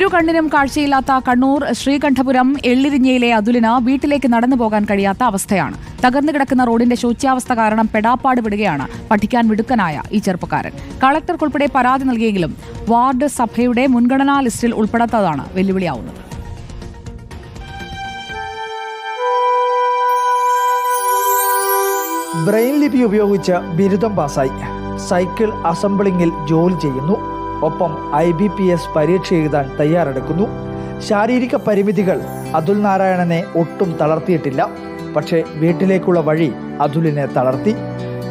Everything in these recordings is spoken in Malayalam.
ഇരു കണ്ണിനും കാഴ്ചയില്ലാത്ത കണ്ണൂർ ശ്രീകണ്ഠപുരം എള്ളിരിഞ്ഞയിലെ അതുലിന് വീട്ടിലേക്ക് നടന്നു പോകാൻ കഴിയാത്ത അവസ്ഥയാണ്. തകർന്നു കിടക്കുന്ന റോഡിന്റെ ശോച്യാവസ്ഥ കാരണം പെടാപ്പാട് വിടുകയാണ് പഠിക്കാൻ മിടുക്കനായ ഈ ചെറുപ്പക്കാരൻ. കളക്ടർക്കുൾപ്പെടെ പരാതി നൽകിയെങ്കിലും വാർഡ് സഭയുടെ മുൻഗണനാ ലിസ്റ്റിൽ ഉൾപ്പെടാത്തതാണ് വെല്ലുവിളിയാവുന്നത്. ബ്രെയിൻ ലിപി ഉപയോഗിച്ച് ബിരുദം പാസായി. സൈക്കിൾ അസംബ്ലിംഗിൽ ജോലി ചെയ്യുന്നു. ഒപ്പം ഐ ബി പി എസ് പരീക്ഷ എഴുതാൻ തയ്യാറെടുക്കുന്നു. ശാരീരിക പരിമിതികൾ അതുൽ നാരായണനെ ഒട്ടും തളർത്തിയിട്ടില്ല. പക്ഷേ വീട്ടിലേക്കുള്ള വഴി അതുലിനെ തളർത്തി.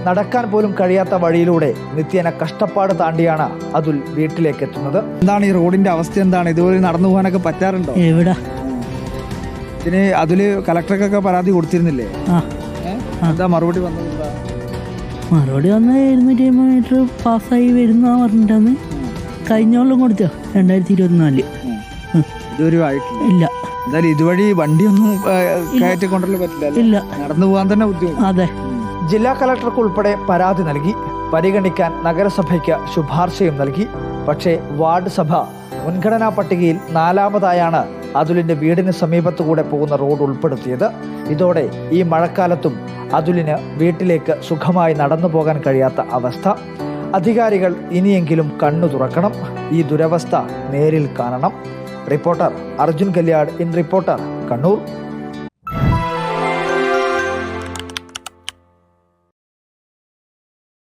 നടക്കാൻ പോലും കഴിയാത്ത വഴിയിലൂടെ നിത്യേന കഷ്ടപ്പാട് താണ്ടിയാണ് അതുൽ വീട്ടിലേക്ക് എത്തുന്നത് എന്താണ് ഈ റോഡിന്റെ അവസ്ഥ? എന്താണ്? ഇതുപോലെ നടന്നു പോകാനൊക്കെ പറ്റാറുണ്ടോ? എവിടെ? ഇതിന് അതിൽ കലക്ടർക്കൊക്കെ പരാതി കൊടുത്തിരുന്നില്ലേ? എന്താ മറുപടി വന്നത്? മറുപടി വന്ന ഇരുന്നൂറ്റി അമ്പത് മീറ്റർ പാസ്സായി വരുന്ന പറഞ്ഞിട്ടാണ് കഴിഞ്ഞ കൊല്ലം കൊടുത്ത രണ്ടായിരത്തി ഇരുപത്തിനാലിൽ ഇതുവരെ ആയിട്ടില്ല. ഇല്ല. എന്തായാലും ഇതുവഴി വണ്ടിയൊന്നും കയറ്റി കൊണ്ടുവരാൻ പറ്റില്ല ഇല്ല. നടന്നു പോകാൻ തന്നെ ബുദ്ധിമുട്ട്. അതെ. ജില്ലാ കളക്ടർക്ക് ഉൾപ്പെടെ പരാതി നൽകി. പരിഗണിക്കാൻ നഗരസഭയ്ക്ക് ശുപാർശയും നൽകി. പക്ഷേ വാർഡ് സഭ മുൻഗണനാ പട്ടികയിൽ നാലാമതായാണ് അതുലിന്റെ വീടിന് സമീപത്തുകൂടെ പോകുന്ന റോഡ് ഉൾപ്പെടുത്തിയത്. ഇതോടെ ഈ മഴക്കാലത്തും അതുലിന് വീട്ടിലേക്ക് സുഖമായി നടന്നു പോകാൻ കഴിയാത്ത അവസ്ഥ. അധികാരികൾ ഇനിയെങ്കിലും കണ്ണു തുറക്കണം. ഈ ദുരവസ്ഥ നേരിൽ കാണണം. Reporter Arjun Kalyad in reporter Kannur.